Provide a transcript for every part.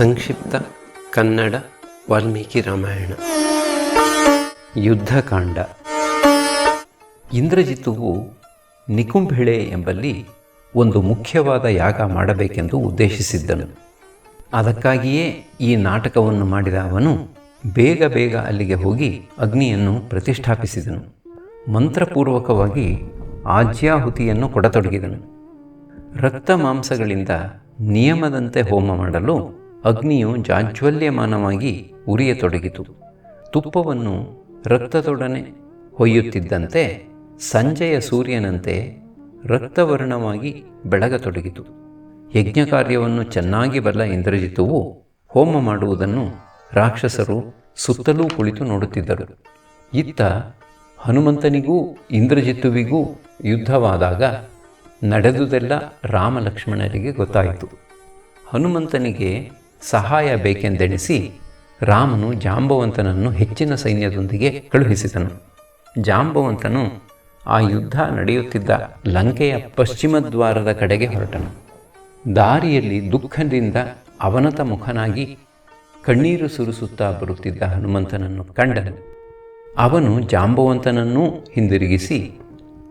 ಸಂಕ್ಷಿಪ್ತ ಕನ್ನಡ ವಾಲ್ಮೀಕಿ ರಾಮಾಯಣ. ಯುದ್ಧಕಾಂಡ. ಇಂದ್ರಜಿತ್ತುವು ನಿಕುಂಭೆಳೆ ಎಂಬಲ್ಲಿ ಒಂದು ಮುಖ್ಯವಾದ ಯಾಗ ಮಾಡಬೇಕೆಂದು ಉದ್ದೇಶಿಸಿದ್ದನು. ಅದಕ್ಕಾಗಿಯೇ ಈ ನಾಟಕವನ್ನು ಮಾಡಿದ ಅವನು ಬೇಗ ಬೇಗ ಅಲ್ಲಿಗೆ ಹೋಗಿ ಅಗ್ನಿಯನ್ನು ಪ್ರತಿಷ್ಠಾಪಿಸಿದನು. ಮಂತ್ರಪೂರ್ವಕವಾಗಿ ಆಜ್ಯಾಹುತಿಯನ್ನು ಕೊಡತೊಡಗಿದನು. ರಕ್ತ ಮಾಂಸಗಳಿಂದ ನಿಯಮದಂತೆ ಹೋಮ ಮಾಡಲು ಅಗ್ನಿಯು ಜಾಜ್ವಲ್ಯಮಾನವಾಗಿ ಉರಿಯತೊಡಗಿತು. ತುಪ್ಪವನ್ನು ರಕ್ತದೊಡನೆ ಹೊಯ್ಯುತ್ತಿದ್ದಂತೆ ಸಂಜೆಯ ಸೂರ್ಯನಂತೆ ರಕ್ತವರ್ಣವಾಗಿ ಬೆಳಗತೊಡಗಿತು. ಯಜ್ಞ ಕಾರ್ಯವನ್ನು ಚೆನ್ನಾಗಿ ಬಲ್ಲ ಇಂದ್ರಜಿತುವು ಹೋಮ ಮಾಡುವುದನ್ನು ರಾಕ್ಷಸರು ಸುತ್ತಲೂ ಕುಳಿತು ನೋಡುತ್ತಿದ್ದರು. ಇತ್ತ ಹನುಮಂತನಿಗೂ ಇಂದ್ರಜಿತುವಿಗೂ ಯುದ್ಧವಾದಾಗ ನಡೆದುದೆಲ್ಲ ರಾಮಲಕ್ಷ್ಮಣರಿಗೆ ಗೊತ್ತಾಯಿತು. ಹನುಮಂತನಿಗೆ ಸಹಾಯ ಬೇಕೆಂದೆಣಿಸಿ ರಾಮನು ಜಾಂಬವಂತನನ್ನು ಹೆಚ್ಚಿನ ಸೈನ್ಯದೊಂದಿಗೆ ಕಳುಹಿಸಿದನು. ಜಾಂಬವಂತನು ಆ ಯುದ್ಧ ನಡೆಯುತ್ತಿದ್ದ ಲಂಕೆಯ ಪಶ್ಚಿಮ ದ್ವಾರದ ಕಡೆಗೆ ಹೊರಟನು. ದಾರಿಯಲ್ಲಿ ದುಃಖದಿಂದ ಅವನತ ಮುಖನಾಗಿ ಕಣ್ಣೀರು ಸುರಿಸುತ್ತಾ ಬರುತ್ತಿದ್ದ ಹನುಮಂತನನ್ನು ಕಂಡನು. ಅವನು ಜಾಂಬವಂತನನ್ನೂ ಹಿಂದಿರುಗಿಸಿ,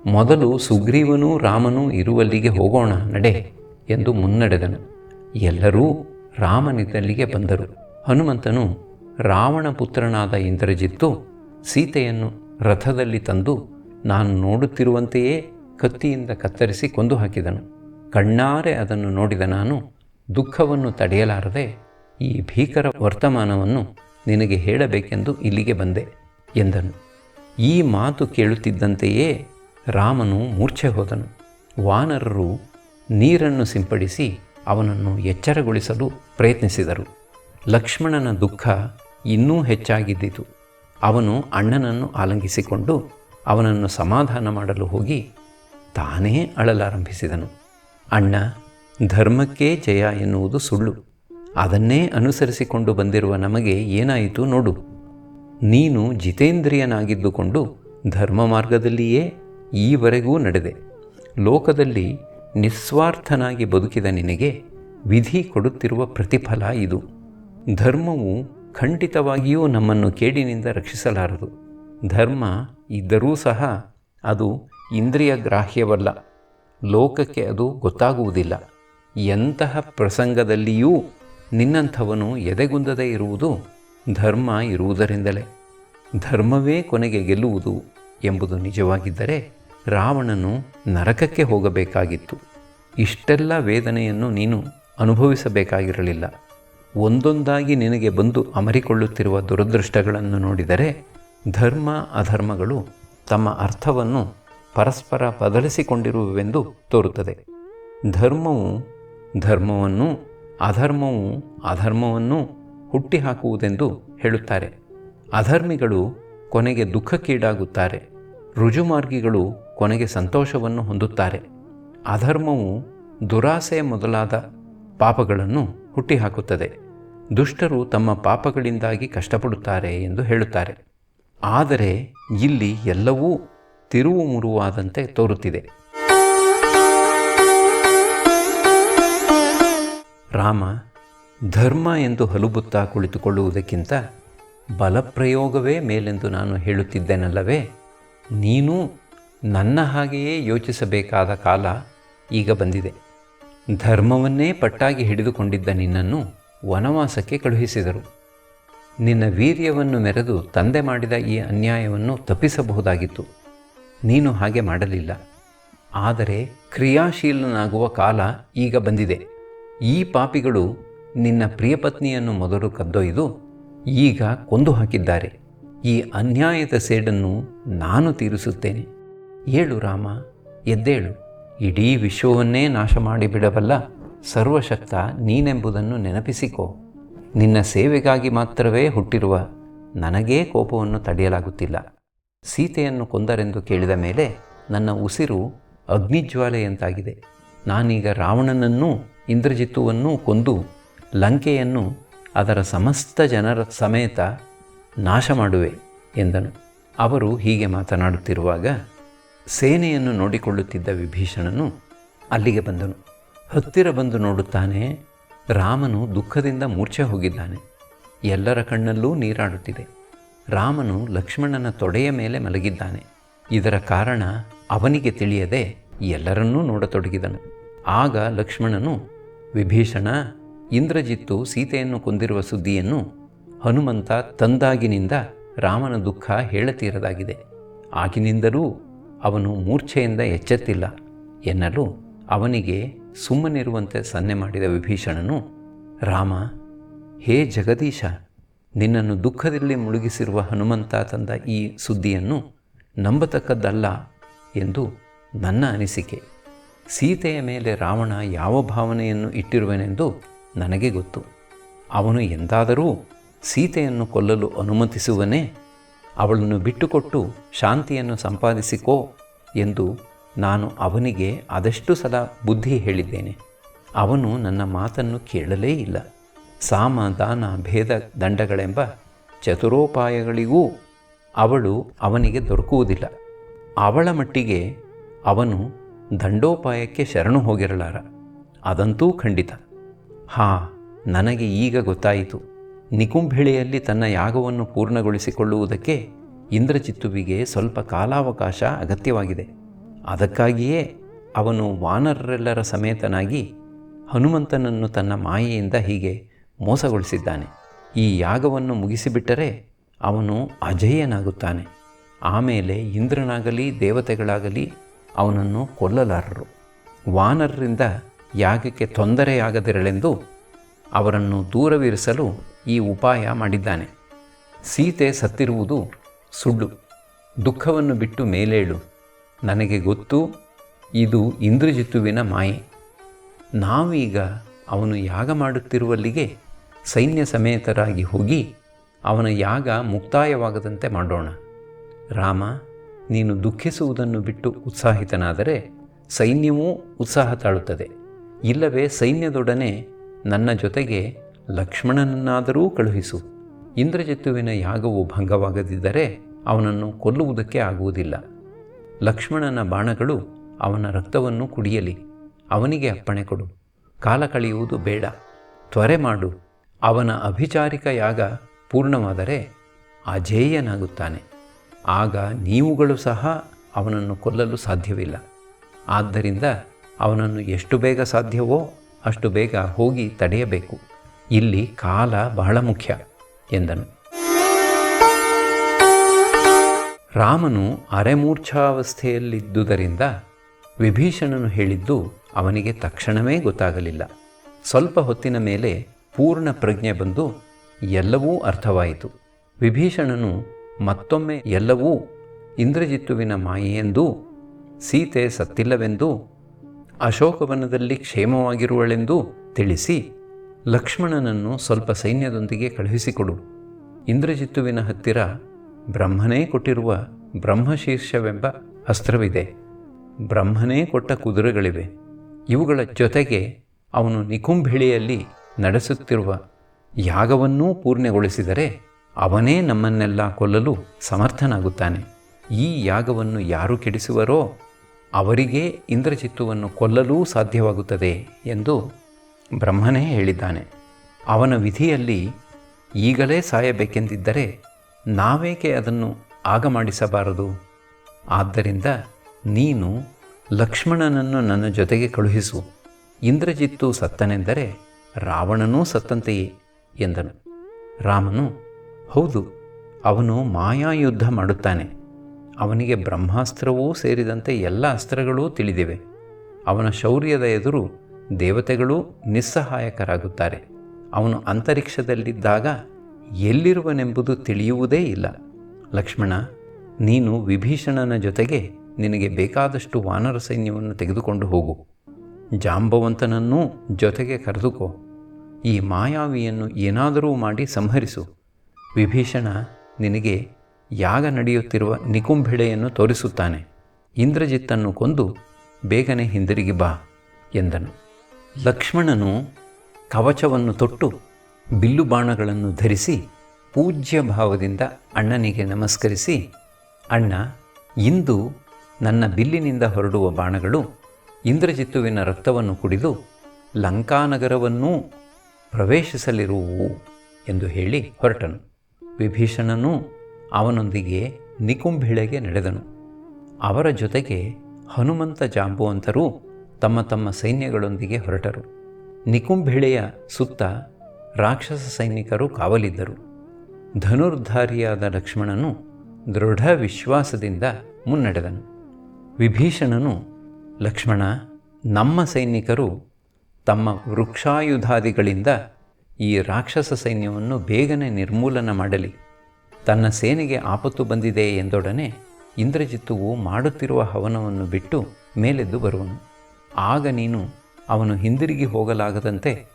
ಮೊದಲು ಸುಗ್ರೀವನೂ ರಾಮನೂ ಇರುವಲ್ಲಿಗೆ ಹೋಗೋಣ ನಡೆ ಎಂದು ಮುನ್ನಡೆದನು. ಎಲ್ಲರೂ ರಾಮನಿದ್ದಲ್ಲಿಗೆ ಬಂದರು. ಹನುಮಂತನು ರಾವಣ ಪುತ್ರನಾದ ಇಂದ್ರಜಿತ್ತು ಸೀತೆಯನ್ನು ರಥದಲ್ಲಿ ತಂದು ನಾನು ನೋಡುತ್ತಿರುವಂತೆಯೇ ಕತ್ತಿಯಿಂದ ಕತ್ತರಿಸಿ ಕೊಂದು ಹಾಕಿದನು. ಕಣ್ಣಾರೆ ಅದನ್ನು ನೋಡಿದ ನಾನು ದುಃಖವನ್ನು ತಡೆಯಲಾರದೆ ಈ ಭೀಕರ ವರ್ತಮಾನವನ್ನು ನಿನಗೆ ಹೇಳಬೇಕೆಂದು ಇಲ್ಲಿಗೆ ಬಂದೆ ಎಂದನು. ಈ ಮಾತು ಕೇಳುತ್ತಿದ್ದಂತೆಯೇ ರಾಮನು ಮೂರ್ಛೆ ಹೋದನು. ವಾನರರು ನೀರನ್ನು ಸಿಂಪಡಿಸಿ ಅವನನ್ನು ಎಚ್ಚರಗೊಳಿಸಲು ಪ್ರಯತ್ನಿಸಿದರು. ಲಕ್ಷ್ಮಣನ ದುಃಖ ಇನ್ನೂ ಹೆಚ್ಚಾಗಿದ್ದಿತು. ಅವನು ಅಣ್ಣನನ್ನು ಆಲಂಗಿಸಿಕೊಂಡು ಅವನನ್ನು ಸಮಾಧಾನ ಮಾಡಲು ಹೋಗಿ ತಾನೇ ಅಳಲಾರಂಭಿಸಿದನು. ಅಣ್ಣ, ಧರ್ಮಕ್ಕೇ ಜಯ ಎನ್ನುವುದು ಸುಳ್ಳು. ಅದನ್ನೇ ಅನುಸರಿಸಿಕೊಂಡು ಬಂದಿರುವ ನಮಗೆ ಏನಾಯಿತು ನೋಡು. ನೀನು ಜಿತೇಂದ್ರಿಯನಾಗಿದ್ದುಕೊಂಡು ಧರ್ಮ ಮಾರ್ಗದಲ್ಲಿಯೇ ಈವರೆಗೂ ನಡೆದೆ. ಲೋಕದಲ್ಲಿ ನಿಸ್ವಾರ್ಥನಾಗಿ ಬದುಕಿದ ನಿನಗೆ ವಿಧಿ ಕೊಡುತ್ತಿರುವ ಪ್ರತಿಫಲ ಇದು. ಧರ್ಮವು ಖಂಡಿತವಾಗಿಯೂ ನಮ್ಮನ್ನು ಕೇಡಿನಿಂದ ರಕ್ಷಿಸಲಾರದು. ಧರ್ಮ ಇದ್ದರೂ ಸಹ ಅದು ಇಂದ್ರಿಯ ಗ್ರಾಹ್ಯವಲ್ಲ ಲೋಕಕ್ಕೆ ಅದು ಗೊತ್ತಾಗುವುದಿಲ್ಲ. ಎಂತಹ ಪ್ರಸಂಗದಲ್ಲಿಯೂ ನಿನ್ನಂಥವನು ಎದೆಗುಂದದೇ ಇರುವುದು ಧರ್ಮ ಇರುವುದರಿಂದಲೇ. ಧರ್ಮವೇ ಕೊನೆಗೆ ಗೆಲ್ಲುವುದು ಎಂಬುದು ನಿಜವಾಗಿದ್ದರೆ ರಾವಣನು ನರಕಕ್ಕೆ ಹೋಗಬೇಕಾಗಿತ್ತು. ಇಷ್ಟೆಲ್ಲ ವೇದನೆಯನ್ನು ನೀನು ಅನುಭವಿಸಬೇಕಾಗಿರಲಿಲ್ಲ. ಒಂದೊಂದಾಗಿ ನಿನಗೆ ಬಂದು ಅಮರಿಕೊಳ್ಳುತ್ತಿರುವ ದುರದೃಷ್ಟಗಳನ್ನು ನೋಡಿದರೆ ಧರ್ಮ, ಅಧರ್ಮಗಳು ತಮ್ಮ ಅರ್ಥವನ್ನು ಪರಸ್ಪರ ಬದಲಿಸಿಕೊಂಡಿರುವೆಂದು ತೋರುತ್ತದೆ. ಧರ್ಮವು ಧರ್ಮವನ್ನು, ಅಧರ್ಮವು ಅಧರ್ಮವನ್ನು ಹುಟ್ಟಿಹಾಕುವುದೆಂದು ಹೇಳುತ್ತಾರೆ. ಅಧರ್ಮಿಗಳು ಕೊನೆಗೆ ದುಃಖಕ್ಕೀಡಾಗುತ್ತಾರೆ. ರುಜುಮಾರ್ಗಿಗಳು ಕೊನೆಗೆ ಸಂತೋಷವನ್ನು ಹೊಂದುತ್ತಾರೆ. ಅಧರ್ಮವು ದುರಾಸೆ ಮೊದಲಾದ ಪಾಪಗಳನ್ನು ಹುಟ್ಟಿಹಾಕುತ್ತದೆ. ದುಷ್ಟರು ತಮ್ಮ ಪಾಪಗಳಿಂದಾಗಿ ಕಷ್ಟಪಡುತ್ತಾರೆ ಎಂದು ಹೇಳುತ್ತಾರೆ. ಆದರೆ ಇಲ್ಲಿ ಎಲ್ಲವೂ ತಿರುವು ಮುರುವಾದಂತೆ ತೋರುತ್ತಿದೆ. ರಾಮ ಧರ್ಮ ಎಂದು ಹಲುಬುತ್ತಾ ಕುಳಿತುಕೊಳ್ಳುವುದಕ್ಕಿಂತ ಬಲಪ್ರಯೋಗವೇ ಮೇಲೆಂದು ನಾನು ಹೇಳುತ್ತಿದ್ದೇನಲ್ಲವೇ, ನೀನು ನನ್ನ ಹಾಗೆಯೇ ಯೋಚಿಸಬೇಕಾದ ಕಾಲ ಈಗ ಬಂದಿದೆ. ಧರ್ಮವನ್ನೇ ಪಟ್ಟಾಗಿ ಹಿಡಿದುಕೊಂಡಿದ್ದ ನಿನ್ನನ್ನು ವನವಾಸಕ್ಕೆ ಕಳುಹಿಸಿದರು. ನಿನ್ನ ವೀರ್ಯವನ್ನು ಮೆರೆದು ತಂದೆ ಮಾಡಿದ ಈ ಅನ್ಯಾಯವನ್ನು ತಪ್ಪಿಸಬಹುದಾಗಿತ್ತು. ನೀನು ಹಾಗೆ ಮಾಡಲಿಲ್ಲ. ಆದರೆ ಕ್ರಿಯಾಶೀಲನಾಗುವ ಕಾಲ ಈಗ ಬಂದಿದೆ. ಈ ಪಾಪಿಗಳು ನಿನ್ನ ಪ್ರಿಯಪತ್ನಿಯನ್ನು ಮೊದಲು ಕದ್ದೊಯ್ದು ಈಗ ಕೊಂದು ಹಾಕಿದ್ದಾರೆ. ಈ ಅನ್ಯಾಯದ ಸೇಡನ್ನು ನಾನು ತೀರಿಸುತ್ತೇನೆ. ಏಳು ರಾಮ, ಎದ್ದೇಳು. ಇಡೀ ವಿಶ್ವವನ್ನೇ ನಾಶ ಮಾಡಿಬಿಡಬಲ್ಲ ಸರ್ವಶಕ್ತ ನೀನೆಂಬುದನ್ನು ನೆನಪಿಸಿಕೋ. ನಿನ್ನ ಸೇವೆಗಾಗಿ ಮಾತ್ರವೇ ಹುಟ್ಟಿರುವ ನನಗೇ ಕೋಪವನ್ನು ತಡೆಯಲಾಗುತ್ತಿಲ್ಲ. ಸೀತೆಯನ್ನು ಕೊಂದರೆಂದು ಕೇಳಿದ ಮೇಲೆ ನನ್ನ ಉಸಿರು ಅಗ್ನಿಜ್ವಾಲೆಯಂತಾಗಿದೆ. ನಾನೀಗ ರಾವಣನನ್ನೂ ಇಂದ್ರಜಿತ್ತುವನ್ನೂ ಕೊಂದು ಲಂಕೆಯನ್ನು ಅದರ ಸಮಸ್ತ ಜನರ ಸಮೇತ ನಾಶ ಮಾಡುವೆ ಎಂದನು. ಅವರು ಹೀಗೆ ಮಾತನಾಡುತ್ತಿರುವಾಗ ಸೇನೆಯನ್ನು ನೋಡಿಕೊಳ್ಳುತ್ತಿದ್ದ ವಿಭೀಷಣನು ಅಲ್ಲಿಗೆ ಬಂದನು. ಹತ್ತಿರ ಬಂದು ನೋಡುತ್ತಾನೆ, ರಾಮನು ದುಃಖದಿಂದ ಮೂರ್ಛೆ ಹೋಗಿದ್ದಾನೆ. ಎಲ್ಲರ ಕಣ್ಣಲ್ಲೂ ನೀರಾಡುತ್ತಿದೆ. ರಾಮನು ಲಕ್ಷ್ಮಣನ ತೊಡೆಯ ಮೇಲೆ ಮಲಗಿದ್ದಾನೆ. ಇದರ ಕಾರಣ ಅವನಿಗೆ ತಿಳಿಯದೆ ಎಲ್ಲರನ್ನೂ ನೋಡತೊಡಗಿದನು. ಆಗ ಲಕ್ಷ್ಮಣನು, ವಿಭೀಷಣ, ಇಂದ್ರಜಿತ್ತು ಸೀತೆಯನ್ನು ಕೊಂದಿರುವ ಸುದ್ದಿಯನ್ನು ಹನುಮಂತ ತಂದಾಗಿನಿಂದ ರಾಮನ ದುಃಖ ಹೇಳತೀರದಾಗಿದೆ. ಆಗಿನಿಂದಲೂ ಅವನು ಮೂರ್ಛೆಯಿಂದ ಎಚ್ಚೆತ್ತಿಲ್ಲ ಎನ್ನಲು ಅವನಿಗೆ ಸುಮ್ಮನಿರುವಂತೆ ಸನ್ನೆ ಮಾಡಿದ ವಿಭೀಷಣನು, ರಾಮ, ಹೇ ಜಗದೀಶ, ನಿನ್ನನ್ನು ದುಃಖದಲ್ಲಿ ಮುಳುಗಿಸಿರುವ ಹನುಮಂತ ತಂದ ಈ ಸುದ್ದಿಯನ್ನು ನಂಬತಕ್ಕದ್ದಲ್ಲ ಎಂದು ನನ್ನ ಅನಿಸಿಕೆ. ಸೀತೆಯ ಮೇಲೆ ರಾವಣ ಯಾವ ಭಾವನೆಯನ್ನು ಇಟ್ಟಿರುವನೆಂದು ನನಗೆ ಗೊತ್ತು. ಅವನು ಎಂದಾದರೂ ಸೀತೆಯನ್ನು ಕೊಲ್ಲಲು ಅನುಮತಿಸುವನೇ ಅವಳನ್ನು ಬಿಟ್ಟುಕೊಟ್ಟು ಶಾಂತಿಯನ್ನು ಸಂಪಾದಿಸಿಕೋ ಎಂದು ನಾನು ಅವನಿಗೆ ಅದೆಷ್ಟು ಸಲ ಬುದ್ಧಿ ಹೇಳಿದ್ದೇನೆ. ಅವನು ನನ್ನ ಮಾತನ್ನು ಕೇಳಲೇ ಇಲ್ಲ. ಸಾಮ ದಾನ ಭೇದ ದಂಡಗಳೆಂಬ ಚತುರೋಪಾಯಗಳಿಗೂ ಅವಳು ಅವನಿಗೆ ದೊರಕುವುದಿಲ್ಲ. ಅವಳ ಮಟ್ಟಿಗೆ ಅವನು ದಂಡೋಪಾಯಕ್ಕೆ ಶರಣು ಹೋಗಿರಲಾರ. ಅದಂತೂ ಖಂಡಿತ. ಹಾ, ನನಗೆ ಈಗ ಗೊತ್ತಾಯಿತು. ನಿಕುಂಭಿಳೆಯಲ್ಲಿ ತನ್ನ ಯಾಗವನ್ನು ಪೂರ್ಣಗೊಳಿಸಿಕೊಳ್ಳುವುದಕ್ಕೆ ಇಂದ್ರಚಿತ್ತುವಿಗೆ ಸ್ವಲ್ಪ ಕಾಲಾವಕಾಶ ಅಗತ್ಯವಾಗಿದೆ. ಅದಕ್ಕಾಗಿಯೇ ಅವನು ವಾನರರೆಲ್ಲರ ಸಮೇತನಾಗಿ ಹನುಮಂತನನ್ನು ತನ್ನ ಮಾಯೆಯಿಂದ ಹೀಗೆ ಮೋಸಗೊಳಿಸಿದ್ದಾನೆ. ಈ ಯಾಗವನ್ನು ಮುಗಿಸಿಬಿಟ್ಟರೆ ಅವನು ಅಜೇಯನಾಗುತ್ತಾನೆ. ಆಮೇಲೆ ಇಂದ್ರನಾಗಲಿ ದೇವತೆಗಳಾಗಲಿ ಅವನನ್ನು ಕೊಲ್ಲಲಾರರು. ವಾನರರಿಂದ ಯಾಗಕ್ಕೆ ತೊಂದರೆಯಾಗದಿರಲೆಂದು ಅವರನ್ನು ದೂರವಿರಿಸಲು ಈ ಉಪಾಯ ಮಾಡಿದ್ದಾನೆ. ಸೀತೆ ಸತ್ತಿರುವುದು ಸುಳ್ಳು. ದುಃಖವನ್ನು ಬಿಟ್ಟು ಮೇಲೇಳು. ನನಗೆ ಗೊತ್ತು, ಇದು ಇಂದ್ರಜಿತುವಿನ ಮಾಯೆ. ನಾವೀಗ ಅವನು ಯಾಗ ಮಾಡುತ್ತಿರುವಲ್ಲಿಗೆ ಸೈನ್ಯ ಸಮೇತರಾಗಿ ಹೋಗಿ ಅವನ ಯಾಗ ಮುಕ್ತಾಯವಾಗದಂತೆ ಮಾಡೋಣ. ರಾಮ, ನೀನು ದುಃಖಿಸುವುದನ್ನು ಬಿಟ್ಟು ಉತ್ಸಾಹಿತನಾದರೆ ಸೈನ್ಯವೂ ಉತ್ಸಾಹ ತಾಳುತ್ತದೆ. ಇಲ್ಲವೇ ಸೈನ್ಯದೊಡನೆ ನನ್ನ ಜೊತೆಗೆ ಲಕ್ಷ್ಮಣನನ್ನಾದರೂ ಕಳುಹಿಸು. ಇಂದ್ರಜಿತ್ತುವಿನ ಯಾಗವು ಭಂಗವಾಗದಿದ್ದರೆ ಅವನನ್ನು ಕೊಲ್ಲುವುದಕ್ಕೆ ಆಗುವುದಿಲ್ಲ. ಲಕ್ಷ್ಮಣನ ಬಾಣಗಳು ಅವನ ರಕ್ತವನ್ನು ಕುಡಿಯಲಿ, ಅವನಿಗೆ ಅಪ್ಪಣೆ ಕೊಡು. ಕಾಲ ಕಳೆಯುವುದು ಬೇಡ. ತ್ವರೆ ಮಾಡು. ಅವನ ಅಭಿಚಾರಿಕ ಯಾಗ ಪೂರ್ಣವಾದರೆ ಅಜೇಯನಾಗುತ್ತಾನೆ ಆಗ ನೀವುಗಳು ಸಹ ಅವನನ್ನು ಕೊಲ್ಲಲು ಸಾಧ್ಯವಿಲ್ಲ. ಆದ್ದರಿಂದ ಅವನನ್ನು ಎಷ್ಟು ಬೇಗ ಸಾಧ್ಯವೋ ಅಷ್ಟು ಬೇಗ ಹೋಗಿ ತಡೆಯಬೇಕು. ಇಲ್ಲಿ ಕಾಲ ಬಹಳ ಮುಖ್ಯ, ಎಂದನು. ರಾಮನು ಅರೆಮೂರ್ಛಾವಸ್ಥೆಯಲ್ಲಿದ್ದುದರಿಂದ ವಿಭೀಷಣನು ಹೇಳಿದ್ದು ಅವನಿಗೆ ತಕ್ಷಣವೇ ಗೊತ್ತಾಗಲಿಲ್ಲ. ಸ್ವಲ್ಪ ಹೊತ್ತಿನ ಮೇಲೆ ಪೂರ್ಣ ಪ್ರಜ್ಞೆ ಬಂದು ಎಲ್ಲವೂ ಅರ್ಥವಾಯಿತು. ವಿಭೀಷಣನು ಮತ್ತೊಮ್ಮೆ ಎಲ್ಲವೂ ಇಂದ್ರಜಿತ್ತುವಿನ ಮಾಯೆಯೆಂದೂ, ಸೀತೆ ಸತ್ತಿಲ್ಲವೆಂದೂ ಅಶೋಕವನದಲ್ಲಿ ಕ್ಷೇಮವಾಗಿರುವಳೆಂದು ತಿಳಿಸಿ ಲಕ್ಷ್ಮಣನನ್ನು ಸ್ವಲ್ಪ ಸೈನ್ಯದೊಂದಿಗೆ ಕಳುಹಿಸಿಕೊಡು. ಇಂದ್ರಜಿತ್ತುವಿನ ಹತ್ತಿರ ಬ್ರಹ್ಮನೇ ಕೊಟ್ಟಿರುವ ಬ್ರಹ್ಮಶೀರ್ಷವೆಂಬ ಅಸ್ತ್ರವಿದೆ. ಬ್ರಹ್ಮನೇ ಕೊಟ್ಟ ಕುದುರೆಗಳಿವೆ. ಇವುಗಳ ಜೊತೆಗೆ ಅವನು ನಿಕುಂಭಿಳಿಯಲ್ಲಿ ನಡೆಸುತ್ತಿರುವ ಯಾಗವನ್ನೂ ಪೂರ್ಣಗೊಳಿಸಿದರೆ ಅವನೇ ನಮ್ಮನ್ನೆಲ್ಲ ಕೊಲ್ಲಲು ಸಮರ್ಥನಾಗುತ್ತಾನೆ. ಈ ಯಾಗವನ್ನು ಯಾರು ಕೆಡಿಸುವರೋ ಅವರಿಗೇ ಇಂದ್ರಜಿತ್ತುವನ್ನು ಕೊಲ್ಲಲೂ ಸಾಧ್ಯವಾಗುತ್ತದೆ ಎಂದು ಬ್ರಹ್ಮನೇ ಹೇಳಿದ್ದಾನೆ. ಅವನ ವಿಧಿಯಲ್ಲಿ ಈಗಲೇ ಸಾಯಬೇಕೆಂದಿದ್ದರೆ ನಾವೇಕೆ ಅದನ್ನು ಆಗ ಮಾಡಿಸಬಾರದು ಆದ್ದರಿಂದ ನೀನು ಲಕ್ಷ್ಮಣನನ್ನು ನನ್ನ ಜೊತೆಗೆ ಕಳುಹಿಸು. ಇಂದ್ರಜಿತ್ತು ಸತ್ತನೆಂದರೆ ರಾವಣನೂ ಸತ್ತಂತೆಯೇ ಎಂದನು. ರಾಮನು ಹೌದು, ಅವನು ಮಾಯಾಯುದ್ಧ ಮಾಡುತ್ತಾನೆ. ಅವನಿಗೆ ಬ್ರಹ್ಮಾಸ್ತ್ರವೂ ಸೇರಿದಂತೆ ಎಲ್ಲ ಅಸ್ತ್ರಗಳೂ ತಿಳಿದಿವೆ. ಅವನ ಶೌರ್ಯದ ಎದುರು ದೇವತೆಗಳೂ ನಿಸ್ಸಹಾಯಕರಾಗುತ್ತಾರೆ. ಅವನು ಅಂತರಿಕ್ಷದಲ್ಲಿದ್ದಾಗ ಎಲ್ಲಿರುವನೆಂಬುದು ತಿಳಿಯುವುದೇ ಇಲ್ಲ. ಲಕ್ಷ್ಮಣ, ನೀನು ವಿಭೀಷಣನ ಜೊತೆಗೆ ನಿನಗೆ ಬೇಕಾದಷ್ಟು ವಾನರ ಸೈನ್ಯವನ್ನು ತೆಗೆದುಕೊಂಡು ಹೋಗು. ಜಾಂಬವಂತನನ್ನೂ ಜೊತೆಗೆ ಕರೆದುಕೋ. ಈ ಮಾಯಾವಿಯನ್ನು ಏನಾದರೂ ಮಾಡಿ ಸಂಹರಿಸು. ವಿಭೀಷಣ, ನಿನಗೆ ಯಾಗ ನಡೆಯುತ್ತಿರುವ ನಿಕುಂಭಿಳೆಯನ್ನು ತೋರಿಸುತ್ತಾನೆ. ಇಂದ್ರಜಿತ್ತನ್ನು ಕೊಂದು ಬೇಗನೆ ಹಿಂದಿರುಗಿ ಬಾ ಎಂದನು. ಲಕ್ಷ್ಮಣನು ಕವಚವನ್ನು ತೊಟ್ಟು ಬಿಲ್ಲು ಬಾಣಗಳನ್ನು ಧರಿಸಿ ಪೂಜ್ಯ ಭಾವದಿಂದ ಅಣ್ಣನಿಗೆ ನಮಸ್ಕರಿಸಿ, ಅಣ್ಣ, ಇಂದು ನನ್ನ ಬಿಲ್ಲಿನಿಂದ ಹೊರಡುವ ಬಾಣಗಳು ಇಂದ್ರಜಿತ್ತುವಿನ ರಕ್ತವನ್ನು ಕುಡಿದು ಲಂಕಾನಗರವನ್ನೂ ಪ್ರವೇಶಿಸಲಿರುವು ಎಂದು ಹೇಳಿ ಹೊರಟನು. ವಿಭೀಷಣನೂ ಅವನೊಂದಿಗೆ ನಿಕುಂಭಿಳೆಗೆ ನಡೆದನು. ಅವರ ಜೊತೆಗೆ ಹನುಮಂತ ಜಾಂಬುವಂತರೂ ತಮ್ಮ ತಮ್ಮ ಸೈನ್ಯಗಳೊಂದಿಗೆ ಹೊರಟರು. ನಿಕುಂಭಿಳೆಯ ಸುತ್ತ ರಾಕ್ಷಸ ಸೈನಿಕರು ಕಾವಲಿದ್ದರು. ಧನುರ್ಧಾರಿಯಾದ ಲಕ್ಷ್ಮಣನು ದೃಢ ವಿಶ್ವಾಸದಿಂದ ಮುನ್ನಡೆದನು. ವಿಭೀಷಣನು, ಲಕ್ಷ್ಮಣ, ನಮ್ಮ ಸೈನಿಕರು ತಮ್ಮ ವೃಕ್ಷಾಯುಧಾದಿಗಳಿಂದ ಈ ರಾಕ್ಷಸ ಸೈನ್ಯವನ್ನು ಬೇಗನೆ ನಿರ್ಮೂಲನ ಮಾಡಲಿ. ತನ್ನ ಸೇನೆಗೆ ಆಪತ್ತು ಬಂದಿದೆ ಎಂದೊಡನೆ ಇಂದ್ರಜಿತ್ತುವು ಮಾಡುತ್ತಿರುವ ಹವನವನ್ನು ಬಿಟ್ಟು ಮೇಲೆದ್ದು ಬರುವನು. ಆಗ ನೀನು ಅವನು ಹಿಂದಿರುಗಿ ಹೋಗಲಾಗದಂತೆ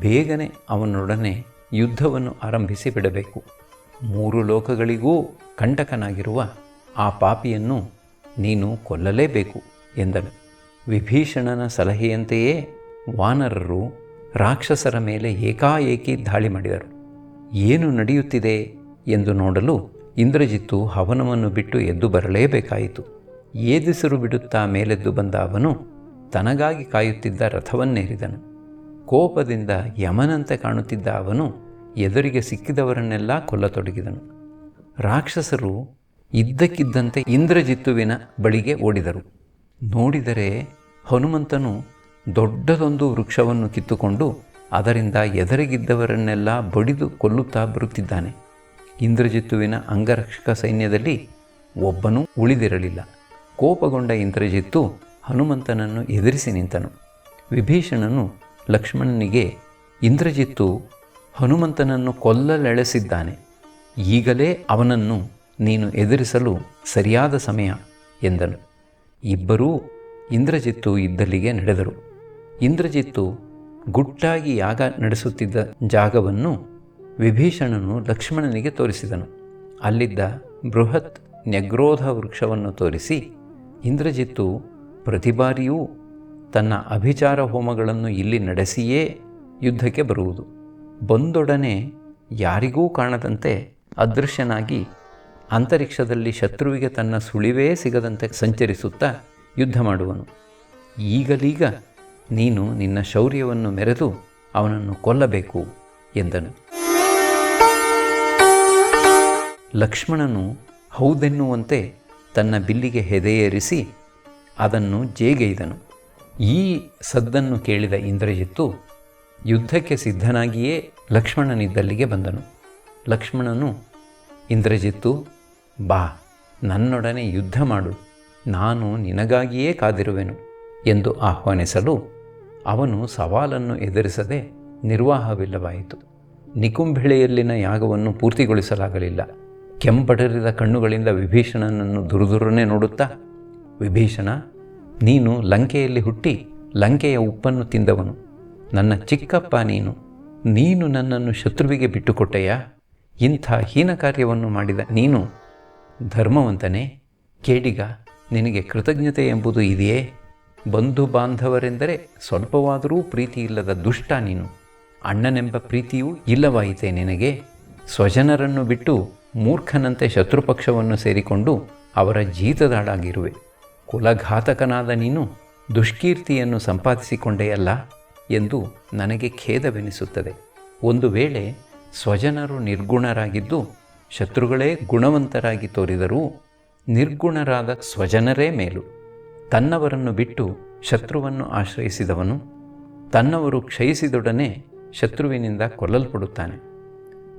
ಬೇಗನೆ ಅವನೊಡನೆ ಯುದ್ಧವನ್ನು ಆರಂಭಿಸಿ ಬಿಡಬೇಕು ಮೂರು ಲೋಕಗಳಿಗೂ ಕಂಟಕನಾಗಿರುವ ಆ ಪಾಪಿಯನ್ನು ನೀನು ಕೊಲ್ಲಲೇಬೇಕು ಎಂದನು. ವಿಭೀಷಣನ ಸಲಹೆಯಂತೆಯೇ ವಾನರರು ರಾಕ್ಷಸರ ಮೇಲೆ ಏಕಾಏಕಿ ದಾಳಿ ಮಾಡಿದರು. ಏನು ನಡೆಯುತ್ತಿದೆ? ಎಂದು ನೋಡಲು ಇಂದ್ರಜಿತ್ತು ಹವನವನ್ನು ಬಿಟ್ಟು ಎದ್ದು ಬರಲೇಬೇಕಾಯಿತು. ಏದಿಸರು ಬಿಡುತ್ತಾ ಮೇಲೆದ್ದು ಬಂದ ಅವನು ತನಗಾಗಿ ಕಾಯುತ್ತಿದ್ದ ರಥವನ್ನೇರಿದನು. ಕೋಪದಿಂದ ಯಮನಂತೆ ಕಾಣುತ್ತಿದ್ದ ಅವನು ಎದುರಿಗೆ ಸಿಕ್ಕಿದವರನ್ನೆಲ್ಲ ಕೊಲ್ಲತೊಡಗಿದನು. ರಾಕ್ಷಸರು ಇದ್ದಕ್ಕಿದ್ದಂತೆ ಇಂದ್ರಜಿತ್ತುವಿನ ಬಳಿಗೆ ಓಡಿದರು. ನೋಡಿದರೆ ಹನುಮಂತನು ದೊಡ್ಡದೊಂದು ವೃಕ್ಷವನ್ನು ಕಿತ್ತುಕೊಂಡು ಅದರಿಂದ ಎದುರಿಗಿದ್ದವರನ್ನೆಲ್ಲ ಬಡಿದು ಕೊಲ್ಲುತ್ತಾ ಬರುತ್ತಿದ್ದಾನೆ. ಇಂದ್ರಜಿತ್ತುವಿನ ಅಂಗರಕ್ಷಕ ಸೈನ್ಯದಲ್ಲಿ ಒಬ್ಬನೂ ಉಳಿದಿರಲಿಲ್ಲ. ಕೋಪಗೊಂಡ ಇಂದ್ರಜಿತ್ತು ಹನುಮಂತನನ್ನು ಎದುರಿಸಿ ನಿಂತನು. ವಿಭೀಷಣನು ಲಕ್ಷ್ಮಣನಿಗೆ, ಇಂದ್ರಜಿತ್ತು, ಹನುಮಂತನನ್ನು ಕೊಲ್ಲಲೆಳೆಸಿದ್ದಾನೆ. ಈಗಲೇ ಅವನನ್ನು ನೀನು ಎದುರಿಸಲು ಸರಿಯಾದ ಸಮಯ, ಎಂದನು. ಇಬ್ಬರೂ ಇಂದ್ರಜಿತ್ತು ಇದ್ದಲ್ಲಿಗೆ ನಡೆದರು. ಇಂದ್ರಜಿತ್ತು ಗುಟ್ಟಾಗಿ ಯಾಗ ನಡೆಸುತ್ತಿದ್ದ ಜಾಗವನ್ನು ವಿಭೀಷಣನು ಲಕ್ಷ್ಮಣನಿಗೆ ತೋರಿಸಿದನು. ಅಲ್ಲಿದ್ದ ಬೃಹತ್ ನ್ಯಗ್ರೋಧ ವೃಕ್ಷವನ್ನು ತೋರಿಸಿ ಇಂದ್ರಜಿತ್ತು ಪ್ರತಿ ಬಾರಿಯೂ ತನ್ನ ಅಭಿಚಾರ ಹೋಮಗಳನ್ನು ಇಲ್ಲಿ ನಡೆಸಿಯೇ ಯುದ್ಧಕ್ಕೆ ಬರುವುದು. ಬಂದೊಡನೆ ಯಾರಿಗೂ ಕಾಣದಂತೆ ಅದೃಶ್ಯನಾಗಿ ಅಂತರಿಕ್ಷದಲ್ಲಿ ಶತ್ರುವಿಗೆ ತನ್ನ ಸುಳಿವೇ ಸಿಗದಂತೆ ಸಂಚರಿಸುತ್ತಾ ಯುದ್ಧ ಮಾಡುವನು. ಈಗಲೀಗ ನೀನು ನಿನ್ನ ಶೌರ್ಯವನ್ನು ಮೆರೆದು ಅವನನ್ನು ಕೊಲ್ಲಬೇಕು ಎಂದನು. ಲಕ್ಷ್ಮಣನು ಹೌದೆನ್ನುವಂತೆ ತನ್ನ ಬಿಲ್ಲಿಗೆ ಹೆದೆಯೇರಿಸಿ ಅದನ್ನು ಜೇಗೈದನು. ಈ ಸದ್ದನ್ನು ಕೇಳಿದ ಇಂದ್ರಜಿತ್ತು ಯುದ್ಧಕ್ಕೆ ಸಿದ್ಧನಾಗಿಯೇ ಲಕ್ಷ್ಮಣನಿದ್ದಲ್ಲಿಗೆ ಬಂದನು. ಲಕ್ಷ್ಮಣನು, ಇಂದ್ರಜಿತ್ತು, ಬಾ, ನನ್ನೊಡನೆ ಯುದ್ಧ ಮಾಡು, ನಾನು ನಿನಗಾಗಿಯೇ ಕಾದಿರುವೆನು ಎಂದು ಆಹ್ವಾನಿಸಲು ಅವನು ಸವಾಲನ್ನು ಎದುರಿಸದೆ ನಿರ್ವಾಹವಿಲ್ಲವಾಯಿತು. ನಿಕುಂಭಿಳೆಯಲ್ಲಿನ ಯಾಗವನ್ನು ಪೂರ್ತಿಗೊಳಿಸಲಾಗಲಿಲ್ಲ. ಕೆಂಪಡರಿದ ಕಣ್ಣುಗಳಿಂದ ವಿಭೀಷಣನನ್ನು ದುರುದುರನೆ ನೋಡುತ್ತಾ, ವಿಭೀಷಣ, ನೀನು ಲಂಕೆಯಲ್ಲಿ ಹುಟ್ಟಿ ಲಂಕೆಯ ಉಪ್ಪನ್ನು ತಿಂದವನು. ನನ್ನ ಚಿಕ್ಕಪ್ಪ ನೀನು. ನೀನು ನನ್ನನ್ನು ಶತ್ರುವಿಗೆ ಬಿಟ್ಟುಕೊಟ್ಟೆಯಾ? ಇಂಥ ಹೀನ ಕಾರ್ಯವನ್ನು ಮಾಡಿದ ನೀನು. ಧರ್ಮವಂತನೇ, ಕೇಡಿಗ, ನಿನಗೆ ಕೃತಜ್ಞತೆ ಎಂಬುದು ಇದೆಯೇ? ಬಂಧು ಬಾಂಧವರೆಂದರೆ ಸ್ವಲ್ಪವಾದರೂ ಪ್ರೀತಿ ಇಲ್ಲದ ದುಷ್ಟ ನೀನು. ಅಣ್ಣನೆಂಬ ಪ್ರೀತಿಯೂ ಇಲ್ಲವಾಯಿತೆ ನಿನಗೆ. ಸ್ವಜನರನ್ನು ಬಿಟ್ಟು ಮೂರ್ಖನಂತೆ ಶತ್ರುಪಕ್ಷವನ್ನು ಸೇರಿಕೊಂಡು ಅವರ ಜೀತದಾಡಾಗಿರುವೆ ಕುಲಘಾತಕನಾದ ನೀನು ದುಷ್ಕೀರ್ತಿಯನ್ನು ಸಂಪಾದಿಸಿಕೊಂಡೆಯಲ್ಲ ಎಂದು ನನಗೆ ಖೇದವೆನಿಸುತ್ತದೆ. ಒಂದು ವೇಳೆ ಸ್ವಜನರು ನಿರ್ಗುಣರಾಗಿದ್ದು ಶತ್ರುಗಳೇ ಗುಣವಂತರಾಗಿ ತೋರಿದರೂ ನಿರ್ಗುಣರಾದ ಸ್ವಜನರೇ ಮೇಲು. ತನ್ನವರನ್ನು ಬಿಟ್ಟು ಶತ್ರುವನ್ನು ಆಶ್ರಯಿಸಿದವನು ತನ್ನವರು ಕ್ಷಯಿಸಿದೊಡನೆ ಶತ್ರುವಿನಿಂದ ಕೊಲ್ಲಲ್ಪಡುತ್ತಾನೆ.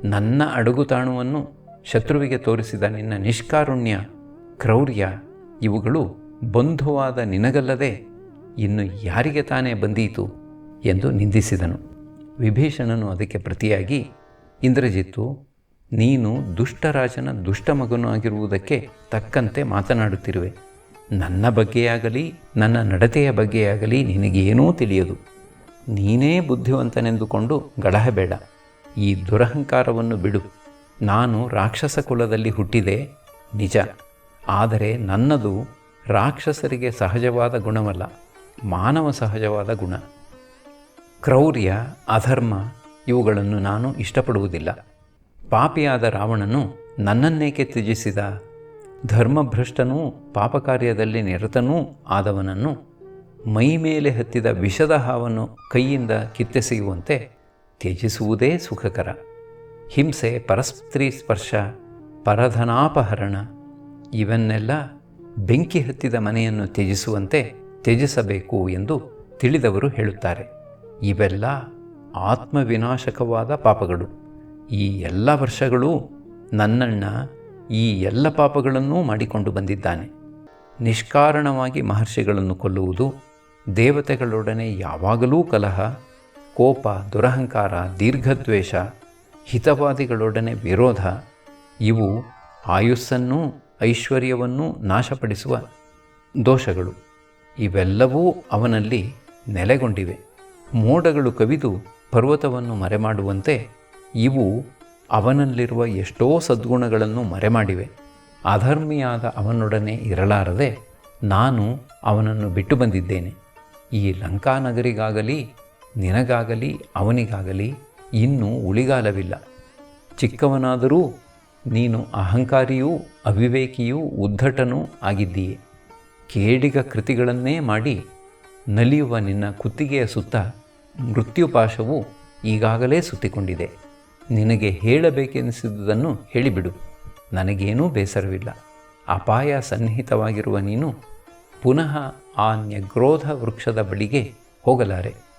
ನನ್ನ ಅಡುಗುತಾಣುವನ್ನು ಶತ್ರುವಿಗೆ ತೋರಿಸಿದ ನಿನ್ನ ನಿಷ್ಕಾರುಣ್ಯ, ಕ್ರೌರ್ಯ ಇವುಗಳು ಬಂಧುವಾದ ನಿನಗಲ್ಲದೆ ಇನ್ನು ಯಾರಿಗೆ ತಾನೇ ಬಂದೀತು ಎಂದು ನಿಂದಿಸಿದನು. ವಿಭೀಷಣನು ಅದಕ್ಕೆ ಪ್ರತಿಯಾಗಿ, ಇಂದ್ರಜಿತ್ತು, ನೀನು ದುಷ್ಟರಾಜನ ದುಷ್ಟ ಮಗನು ಆಗಿರುವುದಕ್ಕೆ ತಕ್ಕಂತೆ ಮಾತನಾಡುತ್ತಿರುವೆ. ನನ್ನ ಬಗ್ಗೆಯಾಗಲಿ, ನನ್ನ ನಡತೆಯ ಬಗ್ಗೆಯಾಗಲಿ ನಿನಗೇನೂ ತಿಳಿಯದು. ನೀನೇ ಬುದ್ಧಿವಂತನೆಂದುಕೊಂಡು ಗಡಹಬೇಡ. ಈ ದುರಹಂಕಾರವನ್ನು ಬಿಡು. ನಾನು ರಾಕ್ಷಸ ಕುಲದಲ್ಲಿ ಹುಟ್ಟಿದೆ, ನಿಜ. ಆದರೆ ನನ್ನದು ರಾಕ್ಷಸರಿಗೆ ಸಹಜವಾದ ಗುಣವಲ್ಲ, ಮಾನವ ಸಹಜವಾದ ಗುಣ. ಕ್ರೌರ್ಯ, ಅಧರ್ಮ ಇವುಗಳನ್ನು ನಾನು ಇಷ್ಟಪಡುವುದಿಲ್ಲ. ಪಾಪಿಯಾದ ರಾವಣನು ನನ್ನನ್ನೇಕೆ ತ್ಯಜಿಸಿದ? ಧರ್ಮಭ್ರಷ್ಟನೂ, ಪಾಪಕಾರ್ಯದಲ್ಲಿ ನಿರತನೂ ಆದವನನ್ನು ಮೈ ಮೇಲೆ ಹತ್ತಿದ ವಿಷದ ಹಾವನ್ನು ಕೈಯಿಂದ ಕಿತ್ತೆಸೆಯುವಂತೆ ತ್ಯಜಿಸುವುದೇ ಸುಖಕರ. ಹಿಂಸೆ, ಪರಸ್ತ್ರೀ ಸ್ಪರ್ಶ, ಪರಧನಾಪಹರಣ, ಇವನ್ನೆಲ್ಲ ಬೆಂಕಿ ಹತ್ತಿದ ಮನೆಯನ್ನು ತ್ಯಜಿಸುವಂತೆ ತ್ಯಜಿಸಬೇಕು ಎಂದು ತಿಳಿದವರು ಹೇಳುತ್ತಾರೆ. ಇವೆಲ್ಲ ಆತ್ಮವಿನಾಶಕವಾದ ಪಾಪಗಳು. ಈ ಎಲ್ಲ ವರ್ಷಗಳೂ ನನ್ನಣ್ಣ ಈ ಎಲ್ಲ ಪಾಪಗಳನ್ನೂ ಮಾಡಿಕೊಂಡು ಬಂದಿದ್ದಾನೆ. ನಿಷ್ಕಾರಣವಾಗಿ ಮಹರ್ಷಿಗಳನ್ನು ಕೊಲ್ಲುವುದು ದೇವತೆಗಳೊಡನೆ ಯಾವಾಗಲೂ ಕಲಹ, ಕೋಪ, ದುರಹಂಕಾರ, ದೀರ್ಘದ್ವೇಷ ಹಿತವಾದಿಗಳೊಡನೆ ವಿರೋಧ, ಇವು ಆಯುಸ್ಸನ್ನೂ ಐಶ್ವರ್ಯವನ್ನೂ ನಾಶಪಡಿಸುವ ದೋಷಗಳು. ಇವೆಲ್ಲವೂ ಅವನಲ್ಲಿ ನೆಲೆಗೊಂಡಿವೆ. ಮೋಡಗಳು ಕವಿದು ಪರ್ವತವನ್ನು ಮರೆಮಾಡುವಂತೆ ಇವು ಅವನಲ್ಲಿರುವ ಎಷ್ಟೋ ಸದ್ಗುಣಗಳನ್ನು ಮರೆಮಾಡಿವೆ. ಅಧರ್ಮಿಯಾದ ಅವನೊಡನೆ ಇರಲಾರದೆ ನಾನು ಅವನನ್ನು ಬಿಟ್ಟು ಬಂದಿದ್ದೇನೆ. ಈ ಲಂಕಾನಗರಿಗಾಗಲಿ, ನಿನಗಾಗಲಿ, ಅವನಿಗಾಗಲಿ ಇನ್ನೂ ಉಳಿಗಾಲವಿಲ್ಲ. ಚಿಕ್ಕವನಾದರೂ ನೀನು ಅಹಂಕಾರಿಯೂ ಅವಿವೇಕಿಯೂ ಉದ್ಧಟನೂ ಆಗಿದ್ದೀಯೆ. ಕೇಡಿಗ ಕೃತಿಗಳನ್ನೇ ಮಾಡಿ ನಲಿಯುವ ನಿನ್ನ ಕುತ್ತಿಗೆಯ ಸುತ್ತ ಮೃತ್ಯುಪಾಶವು ಈಗಾಗಲೇ ಸುತ್ತಿಕೊಂಡಿದೆ. ನಿನಗೆ ಹೇಳಬೇಕೆನಿಸಿದುದನ್ನು ಹೇಳಿಬಿಡು. ನನಗೇನೂ ಬೇಸರವಿಲ್ಲ. ಅಪಾಯ ಸನ್ನಿಹಿತವಾಗಿರುವ ನೀನು ಪುನಃ ಆ ನ್ಯಗ್ರೋಧ ವೃಕ್ಷದ ಬಳಿಗೆ ಹೋಗಲಾರೆ.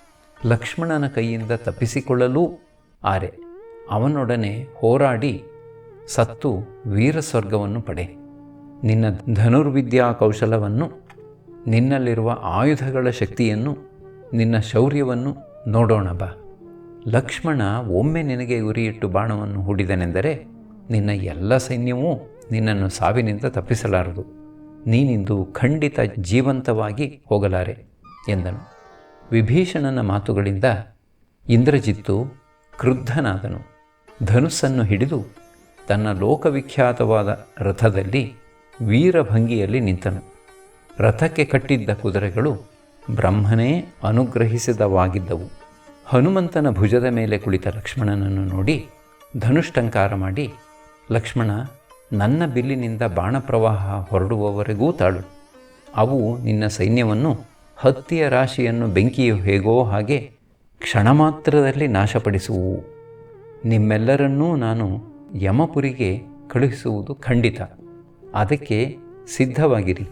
ಲಕ್ಷ್ಮಣನ ಕೈಯಿಂದ ತಪ್ಪಿಸಿಕೊಳ್ಳಲೂ ಆರೆ. ಅವನೊಡನೆ ಹೋರಾಡಿ ಸತ್ತು ವೀರ ಸ್ವರ್ಗವನ್ನು ಪಡೆ. ನಿನ್ನ ಧನುರ್ವಿದ್ಯಾ ಕೌಶಲವನ್ನು, ನಿನ್ನಲ್ಲಿರುವ ಆಯುಧಗಳ ಶಕ್ತಿಯನ್ನು, ನಿನ್ನ ಶೌರ್ಯವನ್ನು ನೋಡೋಣ ಬಾ. ಲಕ್ಷ್ಮಣ ಒಮ್ಮೆ ನಿನಗೆ ಉರಿಯಿಟ್ಟು ಬಾಣವನ್ನು ಹೂಡಿದನೆಂದರೆ ನಿನ್ನ ಎಲ್ಲ ಸೈನ್ಯವೂ ನಿನ್ನನ್ನು ಸಾವಿನಿಂದ ತಪ್ಪಿಸಲಾರದು. ನೀನಿಂದು ಖಂಡಿತ ಜೀವಂತವಾಗಿ ಹೋಗಲಾರೆ ಎಂದನು. ವಿಭೀಷಣನ ಮಾತುಗಳಿಂದ ಇಂದ್ರಜಿತ್ತು ಕ್ರುದ್ಧನಾದನು. ಧನುಸ್ಸನ್ನು ಹಿಡಿದು ತನ್ನ ಲೋಕವಿಖ್ಯಾತವಾದ ರಥದಲ್ಲಿ ವೀರಭಂಗಿಯಲ್ಲಿ ನಿಂತನು. ರಥಕ್ಕೆ ಕಟ್ಟಿದ್ದ ಕುದುರೆಗಳು ಬ್ರಹ್ಮನೇ ಅನುಗ್ರಹಿಸಿದವಾಗಿದ್ದವು. ಹನುಮಂತನ ಭುಜದ ಮೇಲೆ ಕುಳಿತ ಲಕ್ಷ್ಮಣನನ್ನು ನೋಡಿ ಧನುಷ್ಟಂಕಾರ ಮಾಡಿ, ಲಕ್ಷ್ಮಣ, ನನ್ನ ಬಿಲ್ಲಿನಿಂದ ಬಾಣಪ್ರವಾಹ ಹೊರಡುವವರೆಗೂ ತಾಳು. ಅವು ನಿನ್ನ ಸೈನ್ಯವನ್ನು ಹತ್ತಿಯ ರಾಶಿಯನ್ನು ಬೆಂಕಿಯು ಹೇಗೋ ಹಾಗೆ ಕ್ಷಣ ಮಾತ್ರದಲ್ಲಿ ನಾಶಪಡಿಸುವು. ನಿಮ್ಮೆಲ್ಲರನ್ನೂ ನಾನು ಯಮಪುರಿಗೆ ಕಳುಹಿಸುವುದು ಖಂಡಿತ. ಅದಕ್ಕೆ ಸಿದ್ಧವಾಗಿರಿ.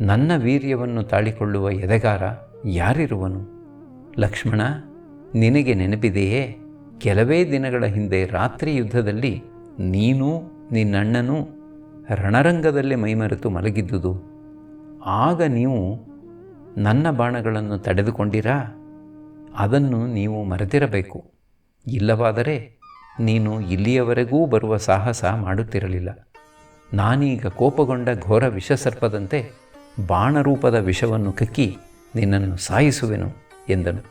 ನನ್ನ ವೀರ್ಯವನ್ನು ತಾಳಿಕೊಳ್ಳುವ ಎದೆಗಾರ ಯಾರಿರುವನು? ಲಕ್ಷ್ಮಣ, ನಿನಗೆ ನೆನಪಿದೆಯೇ? ಕೆಲವೇ ದಿನಗಳ ಹಿಂದೆ ರಾತ್ರಿ ಯುದ್ಧದಲ್ಲಿ ನೀನು ನಿನ್ನಣ್ಣನೂ ರಣರಂಗದಲ್ಲಿ ಮೈಮರೆತು ಮಲಗಿದ್ದುದು. ಆಗ ನೀವು ನನ್ನ ಬಾಣಗಳನ್ನು ತಡೆದುಕೊಂಡಿರಾ? ಅದನ್ನು ನೀವು ಮರೆತಿರಬೇಕು. ಇಲ್ಲವಾದರೆ ನೀನು ಇಲ್ಲಿಯವರೆಗೂ ಬರುವ ಸಾಹಸ ಮಾಡುತ್ತಿರಲಿಲ್ಲ. ನಾನೀಗ ಕೋಪಗೊಂಡ ಘೋರ ವಿಷಸರ್ಪದಂತೆ ಬಾಣರೂಪದ ವಿಷವನ್ನು ಕಕ್ಕಿ ನಿನ್ನನ್ನು ಸಾಯಿಸುವೆನು ಎಂದನು.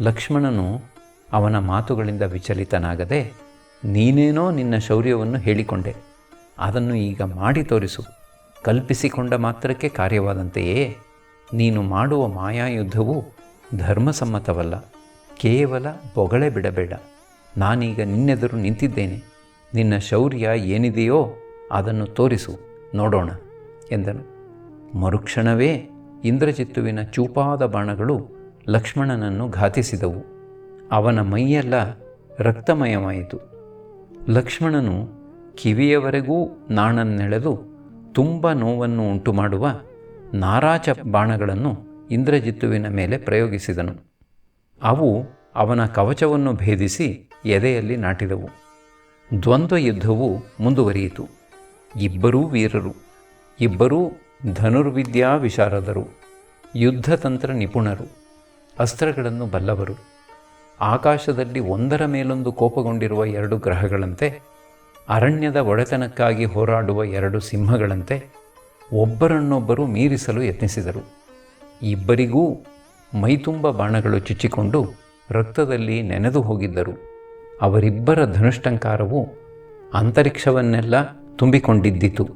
ಲಕ್ಷ್ಮಣನು ಅವನ ಮಾತುಗಳಿಂದ ವಿಚಲಿತನಾಗದೆ ನೀನೇನೋ ನಿನ್ನ ಶೌರ್ಯವನ್ನು ಹೇಳಿಕೊಂಡೆ. ಅದನ್ನು ಈಗ ಮಾಡಿ ತೋರಿಸು. ಕಲ್ಪಿಸಿಕೊಂಡ ಮಾತ್ರಕ್ಕೆ ಕಾರ್ಯವಾದಂತೆಯೇ ನೀನು ಮಾಡುವ ಮಾಯಾಯುದ್ಧವು ಧರ್ಮಸಮ್ಮತವಲ್ಲ, ಕೇವಲ ಬೊಗಳೆ ಬಿಡಬೇಡ. ನಾನೀಗ ನಿನ್ನೆದುರು ನಿಂತಿದ್ದೇನೆ. ನಿನ್ನ ಶೌರ್ಯ ಏನಿದೆಯೋ ಅದನ್ನು ತೋರಿಸು, ನೋಡೋಣ, ಎಂದನು. ಮರುಕ್ಷಣವೇ ಇಂದ್ರಜಿತ್ತುವಿನ ಚೂಪಾದ ಬಾಣಗಳು ಲಕ್ಷ್ಮಣನನ್ನು ಘಾತಿಸಿದವು. ಅವನ ಮೈಯೆಲ್ಲ ರಕ್ತಮಯವಾಯಿತು. ಲಕ್ಷ್ಮಣನು ಕಿವಿಯವರೆಗೂ ನಾಣನ್ನೆಳೆದು ತುಂಬ ನೋವನ್ನು ಉಂಟುಮಾಡುವ ನಾರಾಚ ಬಾಣಗಳನ್ನು ಇಂದ್ರಜಿತ್ತುವಿನ ಮೇಲೆ ಪ್ರಯೋಗಿಸಿದನು. ಅವು ಅವನ ಕವಚವನ್ನು ಭೇದಿಸಿ ಎದೆಯಲ್ಲಿ ನಾಟಿದವು. ದ್ವಂದ್ವ ಯುದ್ಧವು ಮುಂದುವರಿಯಿತು. ಇಬ್ಬರೂ ವೀರರು, ಇಬ್ಬರೂ ಧನುರ್ವಿದ್ಯಾ ವಿಶಾರದರು ಯುದ್ಧತಂತ್ರ ನಿಪುಣರು, ಅಸ್ತ್ರಗಳನ್ನು ಬಲ್ಲವರು. ಆಕಾಶದಲ್ಲಿ ಒಂದರ ಮೇಲೊಂದು ಕೋಪಗೊಂಡಿರುವ ಎರಡು ಗ್ರಹಗಳಂತೆ ಅರಣ್ಯದ ಒಡೆತನಕ್ಕಾಗಿ ಹೋರಾಡುವ ಎರಡು ಸಿಂಹಗಳಂತೆ ಒಬ್ಬರನ್ನೊಬ್ಬರು ಮೀರಿಸಲು ಯತ್ನಿಸಿದರು. ಇಬ್ಬರಿಗೂ ಮೈತುಂಬ ಬಾಣಗಳು ಚುಚ್ಚಿಕೊಂಡು ರಕ್ತದಲ್ಲಿ ನೆನೆದು ಹೋಗಿದ್ದರು. ಅವರಿಬ್ಬರ ಧನುಷ್ಟಂಕಾರವು ಅಂತರಿಕ್ಷವನ್ನೆಲ್ಲ ತುಂಬಿಕೊಂಡಿದ್ದಿತು.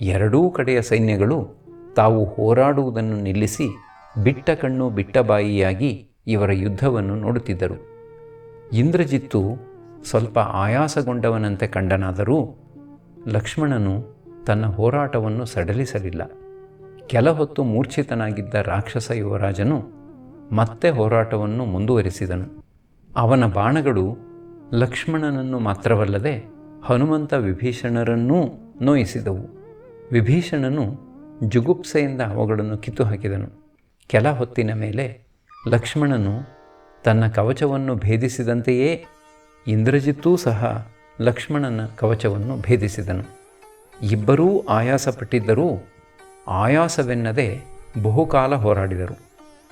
ಎರಡೂ ಕಡೆಯ ಸೈನ್ಯಗಳು ತಾವು ಹೋರಾಡುವುದನ್ನು ನಿಲ್ಲಿಸಿ ಬಿಟ್ಟ ಕಣ್ಣು ಬಿಟ್ಟ ಬಾಯಿಯಾಗಿ ಇವರ ಯುದ್ಧವನ್ನು ನೋಡುತ್ತಿದ್ದರು. ಇಂದ್ರಜಿತ್ತು ಸ್ವಲ್ಪ ಆಯಾಸಗೊಂಡವನಂತೆ ಕಂಡನಾದರೂ ಲಕ್ಷ್ಮಣನು ತನ್ನ ಹೋರಾಟವನ್ನು ಸಡಲಿಸಲಿಲ್ಲ. ಕೆಲ ಹೊತ್ತು ಮೂರ್ಛಿತನಾಗಿದ್ದ ರಾಕ್ಷಸ ಯುವರಾಜನು ಮತ್ತೆ ಹೋರಾಟವನ್ನು ಮುಂದುವರಿಸಿದನು. ಅವನ ಬಾಣಗಳು ಲಕ್ಷ್ಮಣನನ್ನು ಮಾತ್ರವಲ್ಲದೆ ಹನುಮಂತ ವಿಭೀಷಣರನ್ನೂ ನೋಯಿಸಿದವು. ವಿಭೀಷಣನು ಜುಗುಪ್ಸೆಯಿಂದ ಅವುಗಳನ್ನು ಕಿತ್ತು ಹಾಕಿದನು ಕೆಲ ಹೊತ್ತಿನ ಮೇಲೆ ಲಕ್ಷ್ಮಣನು ತನ್ನ ಕವಚವನ್ನು ಭೇದಿಸಿದಂತೆಯೇ ಇಂದ್ರಜಿತ್ತೂ ಸಹ ಲಕ್ಷ್ಮಣನ ಕವಚವನ್ನು ಭೇದಿಸಿದನು. ಇಬ್ಬರೂ ಆಯಾಸಪಟ್ಟಿದ್ದರೂ ಆಯಾಸವೆನ್ನದೆ ಬಹುಕಾಲ ಹೋರಾಡಿದರು.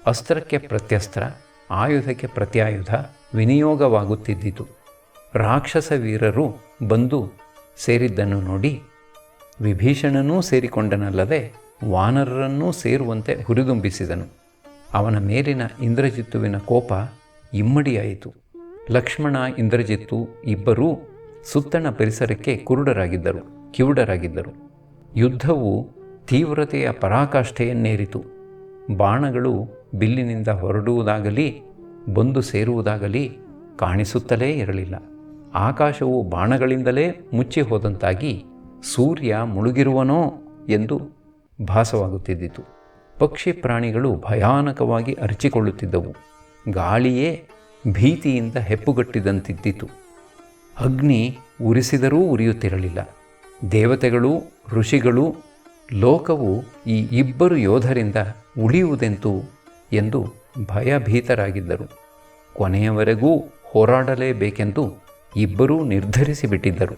ಅಸ್ತ್ರಕ್ಕೆ ಪ್ರತ್ಯಸ್ತ್ರ, ಆಯುಧಕ್ಕೆ ಪ್ರತ್ಯಾಯುಧ, ವಿನಿಯೋಗವಾಗುತ್ತಿದ್ದಿತು. ರಾಕ್ಷಸ ವೀರರು ಬಂದು ಸೇರಿದ್ದನ್ನು ನೋಡಿ ವಿಭೀಷಣನೂ ಸೇರಿಕೊಂಡನಲ್ಲದೆ ವಾನರರನ್ನೂ ಸೇರುವಂತೆ ಹುರಿದುಂಬಿಸಿದನು. ಅವನ ಮೇಲಿನ ಇಂದ್ರಜಿತ್ತುವಿನ ಕೋಪ ಇಮ್ಮಡಿಯಾಯಿತು. ಲಕ್ಷ್ಮಣ, ಇಂದ್ರಜಿತ್ತು ಇಬ್ಬರೂ ಸುತ್ತಣ ಪರಿಸರಕ್ಕೆ ಕುರುಡರಾಗಿದ್ದರು, ಕಿವುಡರಾಗಿದ್ದರು. ಯುದ್ಧವು ತೀವ್ರತೆಯ ಪರಾಕಾಷ್ಠೆಯನ್ನೇರಿತು. ಬಾಣಗಳು ಬಿಲ್ಲಿನಿಂದ ಹೊರಡುವುದಾಗಲಿ, ಬಂದು ಸೇರುವುದಾಗಲಿ ಕಾಣಿಸುತ್ತಲೇ ಇರಲಿಲ್ಲ. ಆಕಾಶವು ಬಾಣಗಳಿಂದಲೇ ಮುಚ್ಚಿ ಹೋದಂತಾಗಿ ಸೂರ್ಯ ಮುಳುಗಿರುವನೋ ಎಂದು ಭಾಸವಾಗುತ್ತಿದ್ದಿತು. ಪಕ್ಷಿ ಪ್ರಾಣಿಗಳು ಭಯಾನಕವಾಗಿ ಅರಚಿಕೊಳ್ಳುತ್ತಿದ್ದವು. ಗಾಳಿಯೇ ಭೀತಿಯಿಂದ ಹೆಪ್ಪುಗಟ್ಟಿದಂತಿದ್ದಿತು. ಅಗ್ನಿ ಉರಿಸಿದರೂ ಉರಿಯುತ್ತಿರಲಿಲ್ಲ. ದೇವತೆಗಳು, ಋಷಿಗಳು, ಲೋಕವು ಈ ಇಬ್ಬರು ಯೋಧರಿಂದ ಉಳಿಯುವುದೆಂತು ಎಂದು ಭಯಭೀತರಾಗಿದ್ದರು. ಕೊನೆಯವರೆಗೂ ಹೋರಾಡಲೇಬೇಕೆಂದು ಇಬ್ಬರೂ ನಿರ್ಧರಿಸಿಬಿಟ್ಟಿದ್ದರು.